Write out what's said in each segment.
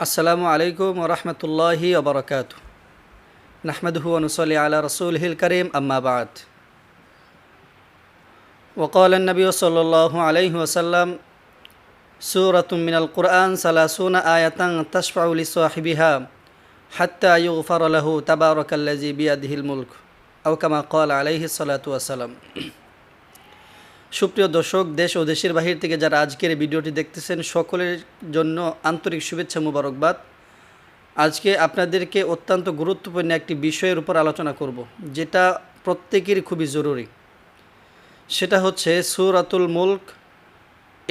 আসসালামু আলাইকুম ওরহমতুল্লাহি ওবরকাত নাহমদহু অনুসলি আলা রসুল হিল করিম আম্মাবাদ وقال النبي صلى الله عليه وسلم سورة من القرآن ثلاثون آية تشفع لصاحبها حتى يغفر له تبارك الذي بيده الملك أو كما قال عليه الصلاة والسلام সুপ্রিয় দর্শক, দেশ ও দেশের বাহির থেকে যারা আজকের ভিডিওটি দেখতেছেন, সকলের জন্য আন্তরিক শুভেচ্ছা মুবারকবাদ। আজকে আপনাদেরকে অত্যন্ত গুরুত্বপূর্ণ একটি বিষয়ের উপর আলোচনা করব, যেটা প্রত্যেকেরই খুবই জরুরি। সেটা হচ্ছে সুরাতুল মুল্ক,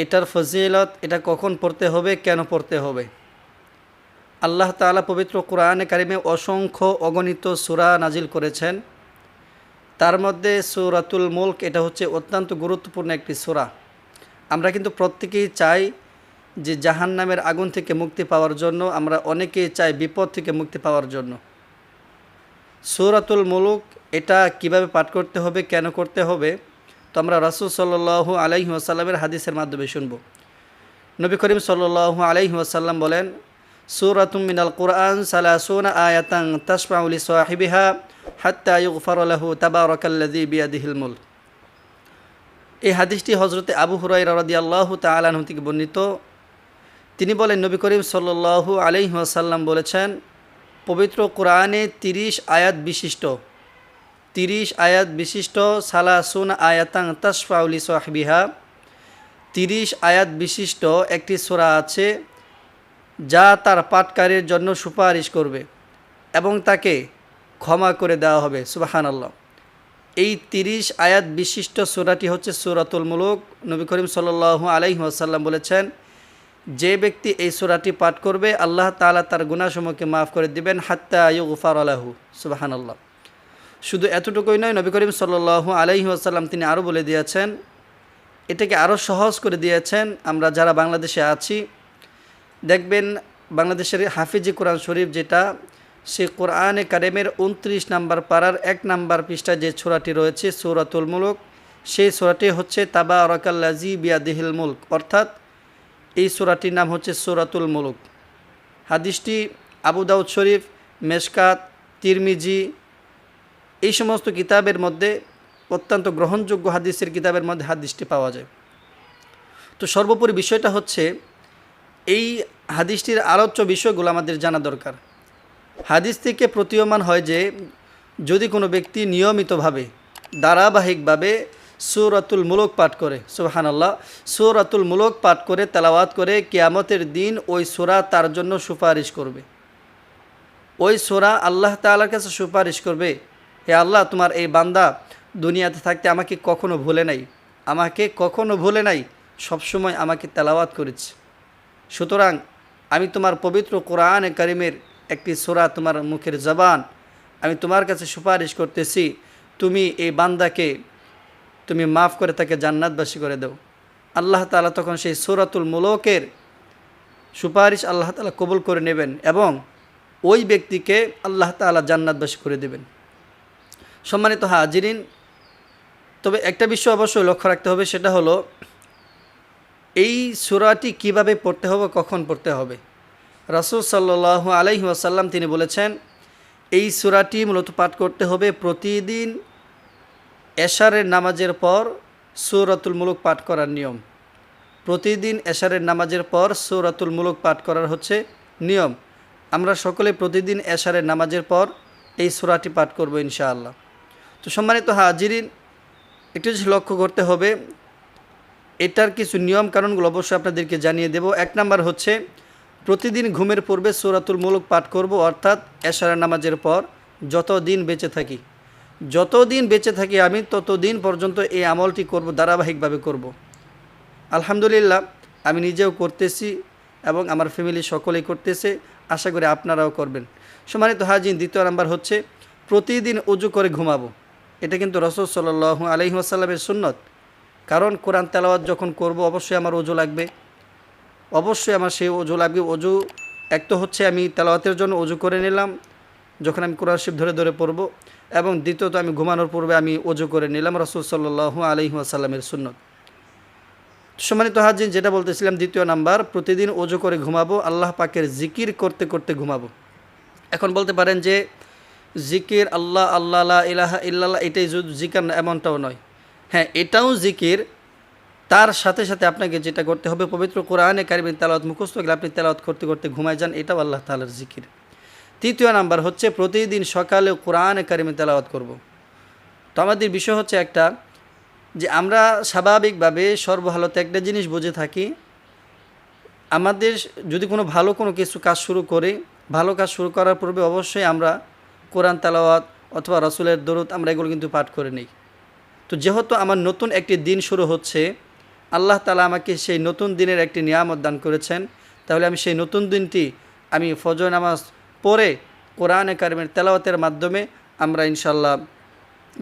এটার ফজিলত, এটা কখন পড়তে হবে, কেন পড়তে হবে? আল্লাহ তাআলা পবিত্র কোরআনে কারিমে অসংখ্য অগণিত সুরা নাজিল করেছেন। তার মধ্যে সুরাতুল মুল্ক, এটা হচ্ছে অত্যন্ত গুরুত্বপূর্ণ একটি সুরা। আমরা কিন্তু প্রত্যেকেই চাই যে জাহান নামের আগুন থেকে মুক্তি পাওয়ার জন্য, আমরা অনেকেই চাই বিপদ থেকে মুক্তি পাওয়ার জন্য। সুরাতুল মুলুক, এটা কীভাবে পাঠ করতে হবে, কেন করতে হবে, তো আমরা রাসুল সাল্লাহ আলাইহি আসাল্লামের হাদিসের মাধ্যমে শুনব। নবী করিম সাল্লাহ আলাইহি আসাল্লাম বলেন সুরাতুম মিনাল কোরআন সালাসুন আয়াতাং তাসমাউলি সাহিবিহা হাত্তা ইউগফার লাহু তাবারাকাল্লাযী বিয়াদিহিল মুলক এই হাদিসটি হজরতে আবু হুরাই রাদি আল্লাহ তালাহ থেকে বর্ণিত। তিনি বলেন, নবী করিম সাল্লু আলাইহি আসাল্লাম বলেছেন, পবিত্র কোরআনে তিরিশ আয়াত বিশিষ্ট। তিরিশ আয়াত বিশিষ্ট, সালাসুন আয়াতাং তাসফাউলি সাহবিহা। তিরিশ আয়াত বিশিষ্ট একটি সোরা আছে যা তার পাটকারীর জন্য সুপারিশ করবে এবং তাকে ক্ষমা করে দেওয়া হবে সুবাহান আল্লাহ এই তিরিশ আয়াত বিশিষ্ট সুরাটি হচ্ছে সুরাতুল মুলুক। নবী করিম সাল্লু আলাইহি আসাল্লাম বলেছেন, যে ব্যক্তি এই সুরাটি পাঠ করবে, আল্লাহ তালা তার গুণাসমূহকে মাফ করে দিবেন, হাত্তা ইউগফার আলাহু সুবাহান আল্লাহ শুধু এতটুকুই নয়, নবী করিম সাল্লু আলাইহি আসাল্লাম তিনি আরও বলে দিয়েছেন, এটাকে আরও সহজ করে দিয়েছেন, আমরা যারা বাংলাদেশে আছি দেখবেন বাংলাদেশের হাফিজি কোরআন শরীফ যেটা সে কোরআনে কারেমের উনত্রিশ নাম্বার পাড়ার এক নাম্বার পৃষ্ঠায় যে ছোরাটি রয়েছে, সৌরাতুল মুলক, সেই সোরাটি হচ্ছে তাবা রকাল্লাজি বিয়াদিহিল মুলক। অর্থাৎ এই সোরাটির নাম হচ্ছে সৌরাতুল মুলুক। হাদিসটি আবু দাউদ শরীফ, মেশকাত, তিরমিজি, এই সমস্ত কিতাবের মধ্যে অত্যন্ত গ্রহণযোগ্য হাদিসের কিতাবের মধ্যে হাদিসটি পাওয়া যায়। তো সর্বোপরি বিষয়টা হচ্ছে এই হাদিসটির আলোচ্য বিষয়গুলো আমাদের জানা দরকার। হাদিস থেকে প্রতীয়মান হয় যে, যদি কোনো ব্যক্তি নিয়মিতভাবে, ধারাবাহিকভাবে সুরাতুল মুলক পাঠ করে সুহান আল্লাহ সুরাতুল মুলক পাঠ করে, তেলাওয়াত করে, কেয়ামতের দিন ওই সোরা তার জন্য সুপারিশ করবে। ওই সোরা আল্লাহ তালার কাছে সুপারিশ করবে, হে আল্লাহ, তোমার এই বান্দা দুনিয়াতে থাকতে আমাকে কখনো ভুলে নাই। আমাকে কখনো ভুলে নাই। সবসময় আমাকে তেলাওয়াত করেছে। সুতরাং আমি তোমার পবিত্র কোরআন করিমের একটি সোরা তোমার মুখের জবান, আমি তোমার কাছে সুপারিশ করতেছি, তুমি এই বান্দাকে তুমি মাফ করে তাকে জান্নাতবাসী করে দাও। আল্লাহ তালা তখন সেই সুরাতুল মুলকের সুপারিশ আল্লাহ তালা কবুল করে নেবেন এবং ওই ব্যক্তিকে আল্লাহ তালা জান্নাতবাসী করে দেবেন। সম্মানিত হাজিরিন, তবে একটা বিষয় অবশ্যই লক্ষ্য রাখতে হবে, সেটা হলো এই সুরাটি কীভাবে পড়তে হবে, কখন পড়তে হবে? রাসুল সাল্লাহ আলাইহি আসাল্লাম তিনি বলেছেন, এই সুরাটি মূলত পাঠ করতে হবে প্রতিদিন এশারের নামাজের পর সৌরাতুল মুলুক পাঠ করার নিয়ম। প্রতিদিন এশারের নামাজের পর সৌরাতুল মুলুক পাঠ করার হচ্ছে নিয়ম। আমরা সকলে প্রতিদিন এশারের নামাজের পর এই সুরাটি পাঠ করব ইনশাআল্লাহ। তো সম্মানিত হাজিরিন, একটু লক্ষ্য করতে হবে এটার কিছু নিয়ম কারণগুলো অবশ্যই আপনাদেরকে জানিয়ে দেব। এক নাম্বার হচ্ছে, প্রতিদিন ঘুমের পূর্বে সৌরাতুল মুলুক পাঠ করব, অর্থাৎ এশারের নামাজের পর যত দিন বেঁচে থাকি। যতদিন বেঁচে থাকি আমি ততদিন পর্যন্ত এই আমলটি করব, ধারাবাহিকভাবে করব। আলহামদুলিল্লাহ, আমি নিজেও করতেছি এবং আমার ফ্যামিলি সকলেই করতেছে, আশা করি আপনারাও করবেন। সম্মানিত হাজিন দ্বিতীয় নাম্বার হচ্ছে, প্রতিদিন উজু করে ঘুমাবো। এটা কিন্তু রসদ সাল্লাহ আলহি আসাল্লামের সুন্নত। কারণ কোরআন তেলাওয়াত যখন করব, অবশ্যই আমার অজু লাগবে। অবশ্যই আমার সেই অজু লাগবে। অজু এক তো হচ্ছে আমি তেলাওয়াতের জন্য অজু করে নিলাম, যখন আমি কোরআন শিব ধরে ধরে পড়ব, এবং দ্বিতীয়ত আমি ঘুমানোর পূর্বে আমি অজু করে নিলাম রসুল সাল্লাহ আলহি আসাল্লামের সুন্নত। সম্মানিত হাজিন যেটা বলতেছিলাম দ্বিতীয় নাম্বার, প্রতিদিন ওজো করে ঘুমাবো, আল্লাহ পাকের জিকির করতে করতে ঘুমাবো। এখন বলতে পারেন যে, জিকির আল্লাহ আল্লাহ ইলাহা ইল্লাল্লাহ, এটাই জিকার এমনটাও নয়। হ্যাঁ এটাও জিকির। তার সাথে সাথে আপনাকে যেটা করতে হবে, পবিত্র কোরআনে কারিমের তেলাওয়াত মুখস্থ গেলে আপনি তেলাওয়াত করতে করতে ঘুমায় যান, এটাও আল্লাহ তালার জিকির। তৃতীয় নাম্বার হচ্ছে, প্রতিদিন সকালে কোরআনে কারিমে তেলাওয়াত করব। তো আমাদের বিষয় হচ্ছে একটা যে আমরা স্বাভাবিকভাবে সর্বহালতে একটা জিনিস বুঝে থাকি, আমাদের যদি কোনো ভালো কোনো কিছু কাজ শুরু করি, ভালো কাজ শুরু করার পূর্বে অবশ্যই আমরা কোরআন তালাওয়াত অথবা রসুলের দরুদ আমরা এগুলো কিন্তু পাঠ করে নিই। তো যেহেতু আমার নতুন একটি দিন শুরু হচ্ছে, আল্লাহ তালা আমাকে সেই নতুন দিনের একটি নিয়ামত দান করেছেন। তাহলে আমি সেই নতুন দিনটি আমি ফজর নামাজ পড়ে কোরআনে কারিমের তেলাওয়াতের মাধ্যমে আমরা ইনশাল্লাহ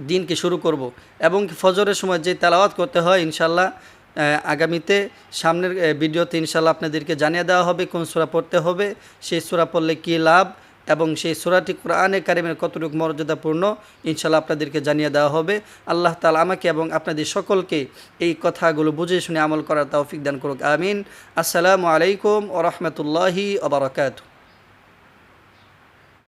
দিনকে শুরু করব। এবং ফজরের সময় যে তেলাওয়াত করতে হয় ইনশাল্লাহ আগামীতে সামনের ভিডিওতে ইনশাল্লাহ আপনাদেরকে জানিয়ে দেওয়া হবে কোন সুরা পড়তে হবে, সেই সুরা পড়লে কী লাভ এবং সেই সূরাটি কোরআনে কারিমের কতটুকু মর্যাদাপূর্ণ ইনশাল্লাহ আপনাদেরকে জানিয়ে দেওয়া হবে। আল্লাহ তালা আমাকে এবং আপনাদের সকলকে এই কথাগুলো বুঝে শুনে আমল করার তৌফিক দান করুক। আমিন। আসসালামু আলাইকুম ও রহমতুল্লাহি আবরকাত